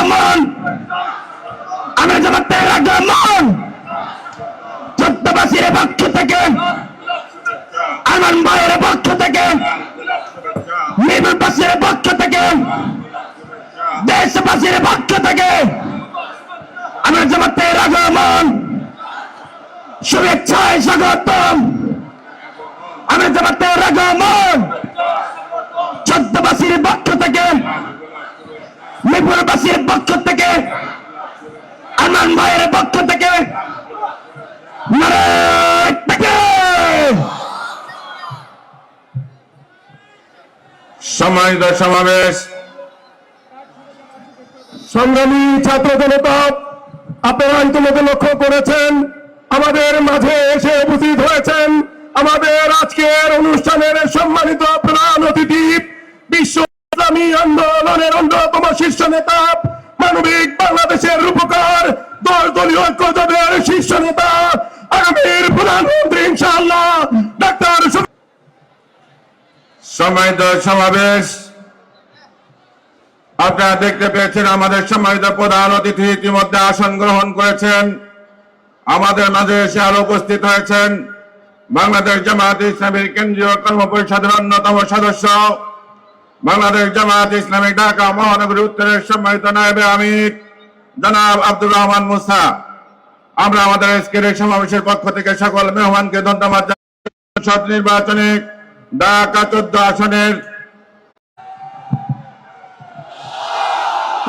আগমন আমরা জামাতের আগমন চোদ্দবাসীর পক্ষ থেকে আমান ভাইয়ের পক্ষ থেকে মিবুলবাসীর পক্ষ থেকে, দেশবাসীর পক্ষ থেকে, আমরা জামাতের আগমন শুভেচ্ছায় স্বাগতম। আমরা জামাতের আগমন চোদ্দবাসীর পক্ষ থেকে মিরপুরবাসীর পক্ষ থেকে, আমান ভাইয়ের পক্ষ থেকে সম্মানিত সমাবেশ। সংগ্রামী ছাত্র জনতা, আপনারা ইতিমধ্যে লক্ষ্য করেছেন, আমাদের মাঝে এসে উপস্থিত হয়েছেন আমাদের আজকের অনুষ্ঠানের সম্মানিত আপনারা দেখতে পেয়েছেন আমাদের সম্মানিত প্রধান অতিথি ইতিমধ্যে আসন গ্রহণ করেছেন। আমাদের মাঝে এসে আরও উপস্থিত হয়েছেন বাংলাদেশ জামায়াত ইসলামীর কেন্দ্রীয় কর্মপরিষদের অন্যতম সদস্য। বাংলাদেশ জামায়াত ইসলামী ঢাকা মহানগরী উত্তরের সম্মানিত নায়েবে আমির। জনাব আব্দুর রহমান মুসা আমরা আমাদের আজকের এই সমাবেশের পক্ষ থেকে সকল মেহমানকে ধন্যবাদ জানাই। সংসদ নির্বাচনে ঢাকা চোদ্দ আসনের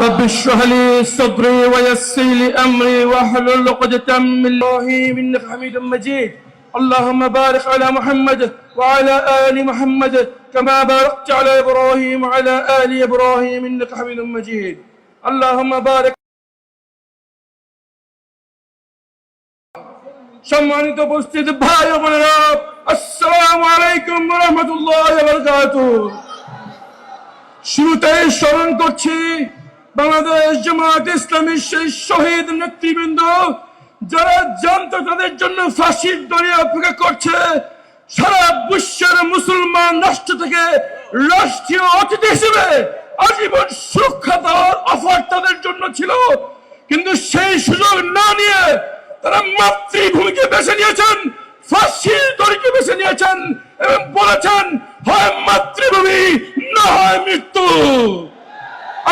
رب اشرح لي صدري ويسر لي امري واحلل عقدة من الله انك حميد مجيد اللهم بارك على محمد وعلى ال محمد كما باركت على ابراهيم وعلى ال ابراهيم انك حميد مجيد اللهم بارك সম্মানিত উপস্থিত ভাই বোনেরা, আসসালামু আলাইকুম রহমতুল্লাহ শুরুতেই স্মরণ করছি, বাংলাদেশ জামাত ইসলামী সেই শহীদ নেতৃবৃন্দ, যারা জানত তাদের জন্য ফাঁসির দড়ি অপেক্ষা করছে, সারা বিশ্বের মুসলমান রাষ্ট্র থেকে রাষ্ট্রীয় অতিথি হিসেবে আজীবন সুরক্ষা দেওয়ার অফার তাদের জন্য ছিল। কিন্তু সেই সুযোগ না নিয়ে তারা মাতৃভূমিকে বেছে নিয়েছেন, ফাঁসির দড়িকে বেছে নিয়েছেন এবং বলেছেন, হয় মাতৃভূমি, না হয় মৃত্যু।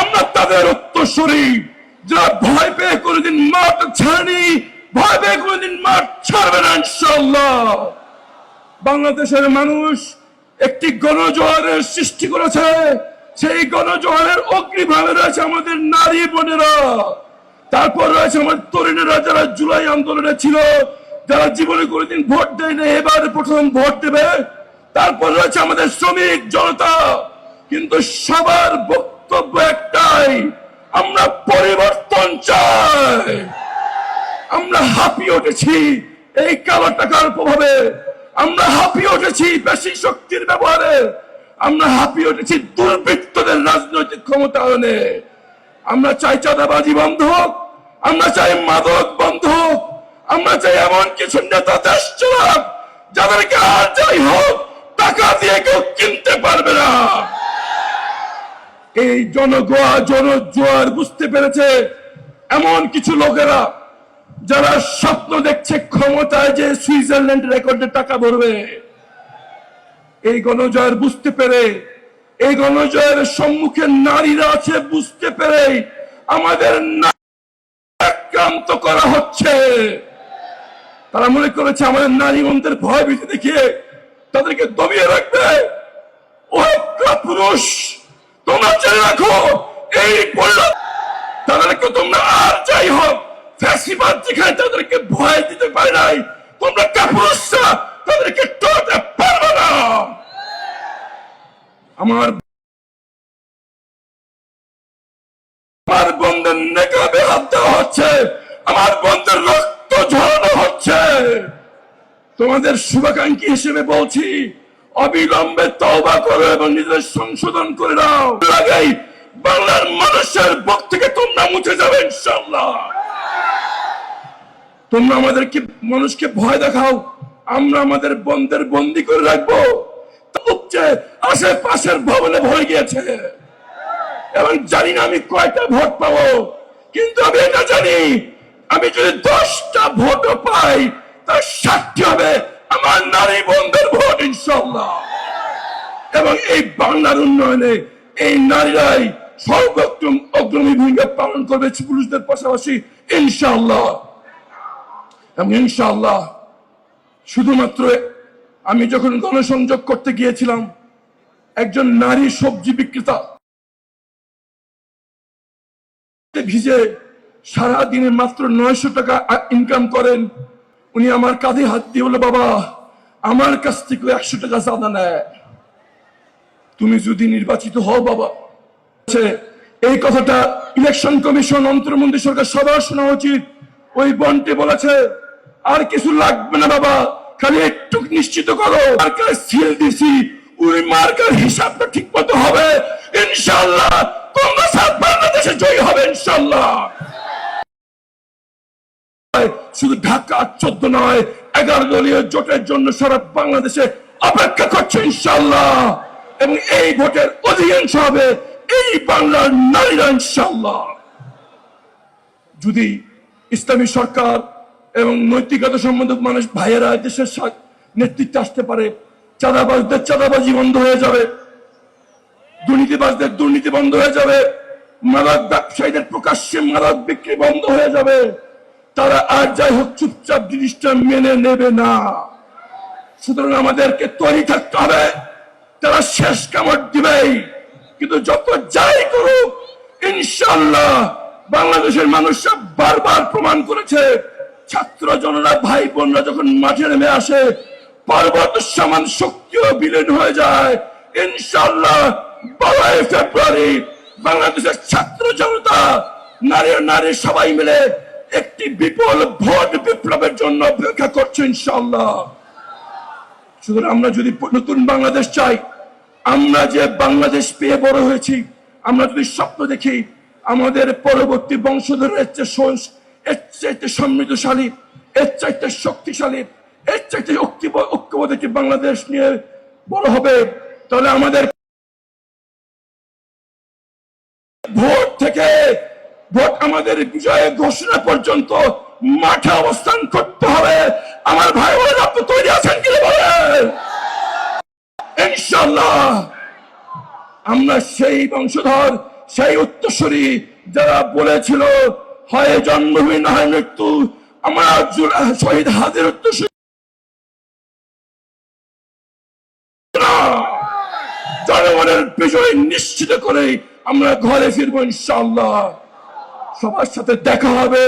আমরা তাদের উত্তরসূরি। যারা ভয় পেয়ে কোনোদিন মাঠ ছাড়েনি, ভয় পেয়ে কোনোদিন মাঠ ছাড়বে না ইনশাল্লাহ বাংলাদেশের মানুষ একটি গণজোয়ারের সৃষ্টি করেছে। সেই গণজোয়ারের অগ্নিভাবে রয়েছে আমাদের নারী বোনেরা। তারপর রয়েছে আমাদের তরুণেরা যারা জুলাই আন্দোলনে ছিল, যারা জীবনে কোনোদিন ভোট দেয় না এবার প্রথম ভোট দেবে। তারপর রয়েছে আমাদের শ্রমিক জনতা। কিন্তু সবার বক্তব্য একটাই, আমরা পরিবর্তন চাই। আমরা হাঁপিয়ে উঠেছি এই কালো টাকার প্রভাবে। আমরা হাঁপিয়ে উঠেছি বেশি শক্তির ব্যবহারে। আমরা হাঁপিয়ে উঠেছি দুর্বৃত্তদের রাজনৈতিক ক্ষমতায়নে। আমরা চাই চাঁদাবাজি বন্ধ হোক, আমরা চাই মাদক বন্ধ হোক, আমরা চাই এমন কিছু নেতা দেশ চালাক, যাদেরকে আর যাই হোক, টাকা দিয়ে কেউ কিনতে পারবে না। এই জনগোয়া, জনজোয়ার বুঝতে পেরেছে এমন কিছু লোকেরা যারা স্বপ্ন দেখছে ক্ষমতায় যে সুইজারল্যান্ড রেকর্ডে টাকা ভরবে। এই গণজয়ের বুঝতে পেরে এই গণজয়ের সম্মুখে নারীরা আছে, বুঝতে পেরে আমাদের আক্রান্ত করা হচ্ছে। তারা মনে করেছে আমাদের নারী মন্ত্রের ভয় ভীতি দেখিয়ে তাদেরকে দমিয়ে রাখবে। পুরুষ তোমরা জেনে রাখো, এই বলল তাদেরকে তোমরা আর যাই হোক, ফ্যাসিবাদ তাদেরকে ভয় দিতে পারে নাই, তোমরা কাপুরুষরা তাদেরকে টতে পারবে না। আমার আমার বন্ধের নেকাবে দেওয়া হচ্ছে। আমার বন্ধের রক্ত ঝরানো হচ্ছে। তোমাদের শুভাকাঙ্ক্ষী হিসেবে বলছি, অবিলম্বে তওবা করো এবং নিজেদের সংশোধন করে নাও। লাগেই বাংলার মানুষের বুক থেকে তোমরা মুছে যাবে ইনশাল্লাহ তোমরা আমাদেরকে, মানুষকে ভয় দেখাও। আমরা আমাদের বন্ধের বন্দি করে রাখব। উপচে আশেপাশের ভবনে ভরে গিয়েছে। এবং জানি না আমি কয়টা ভোট পাবো, কিন্তু আমি এটা জানি, আমি যদি দশটা ভোটও পাই, তার সাক্ষী হবে আমার নারী বন্ধুর ভোট ইনশাল্লাহ এবং এই বাংলার উন্নয়নে এই নারীরাই সর্বোত্তম অগ্রণী ভূমিকা পালন করবে পুরুষদের পাশাপাশি, ইনশাআল্লাহ। এবং ইনশাআল্লাহ, শুধুমাত্র আমি যখন গণসংযোগ করতে গিয়েছিলাম, একজন নারী সবজি বিক্রেতা ভিজে সারা দিনে মাত্র নয়শো টাকা ইনকাম করেন। উনি আমার কাঁধে হাত দিয়ে বলে বাবা, আমার কাছ থেকে একশো টাকা চাঁদা নেয়। তুমি যদি নির্বাচিত হও, বাবা। এই কথাটা ইলেকশন কমিশন, অন্তর্মন্ত্রী সরকার সবার শোনা উচিত। ওই বন্টে বলেছে, আর কিছু লাগবে না, বাবা। খালি একটু নিশ্চিত করো, মার্কার সিল দিছি, ওই মার্কার হিসাবটা ঠিক মতো হবে। ইনশাল্লাহ কংগ্রেস আর বাংলাদেশে জয়ী হবে ইনশাল্লাহ শুধু ঢাকা চোদ্দ নয়, এগারো দলীয় জোটের জন্য সারা বাংলাদেশে অপেক্ষা করছে ইনশাল্লাহ এবং এই ভোটের অধিকাংশ হবে এই বাংলার নারীরা ইনশাল্লাহ যদি ইসলামী সরকার এবং নৈতিকতা সম্বন্ধে মানুষ ভাইয়েরা দেশের নেতৃত্বে আসতে পারে। চাঁদাবাজদের চাঁদাবাজি বন্ধ হয়ে যাবে। দুর্নীতিবাজদের দুর্নীতি বন্ধ হয়ে যাবে। মাদক ব্যবসায়ীদের প্রকাশ্যে মাদক বিক্রি বন্ধ হয়ে যাবে। তারা আর যাই হোক চুপচাপ জিনিসটা মেনে নেবে না। সুতরাং আমাদেরকে তৈরি থাকতে হবে। তারা শেষ কামড় দিবেই। কিন্তু যত যাই করুক ইনশাল্লাহ বাংলাদেশের মানুষরা বারবার প্রমাণ করেছে। ছাত্র জনরা ভাই বোনরা যখন মাঠে নেমে আসে পর্বত সমান শক্তিও বিলীন হয়ে যায়। ইনশাল্লাহ বারোই ফেব্রুয়ারি বাংলাদেশের ছাত্র জনতা, নারী নারী সবাই মিলে একটি বিপুল ভোট বিপ্লবের জন্য অপেক্ষা করছে ইনশাল্লাহ সুতরাং আমরা যদি নতুন বাংলাদেশ চাই, আমরা যে বাংলাদেশ পেয়ে বড় হয়েছি, আমরা যদি স্বপ্ন দেখি, আমাদের পরবর্তী বংশধরের চেয়ে এর চাইতে সমৃদ্ধশালী, এর চাইতে শক্তিশালী, এর চাইতে ঐক্যবদ্ধ একটি বাংলাদেশ নিয়ে বড় হবে? তাহলে আমাদের ভোট থেকে, ভোট আমাদের বিজয়ের ঘোষণা পর্যন্ত মাঠে অবস্থান করতে হবে। আমার ভাই বোনেরা আপনি তৈরি আছেন কি বলেন? ইনশাল্লাহ আমরা সেই বংশধর, সেই উত্তরসূরি যারা বলেছিল হয় জন্মভূমি, না হয় মৃত্যু। আমরা শহীদ না। জনগণের বিজয় নিশ্চিত করে আমরা ঘরে ফিরবো ইনশাল্লাহ সবার সাথে দেখা হবে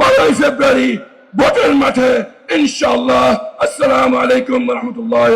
বারোই ফেব্রুয়ারি, ভোটের মাঠে ইনশাল্লাহ আসসালামু আলাইকুম রহমতুল্লাহ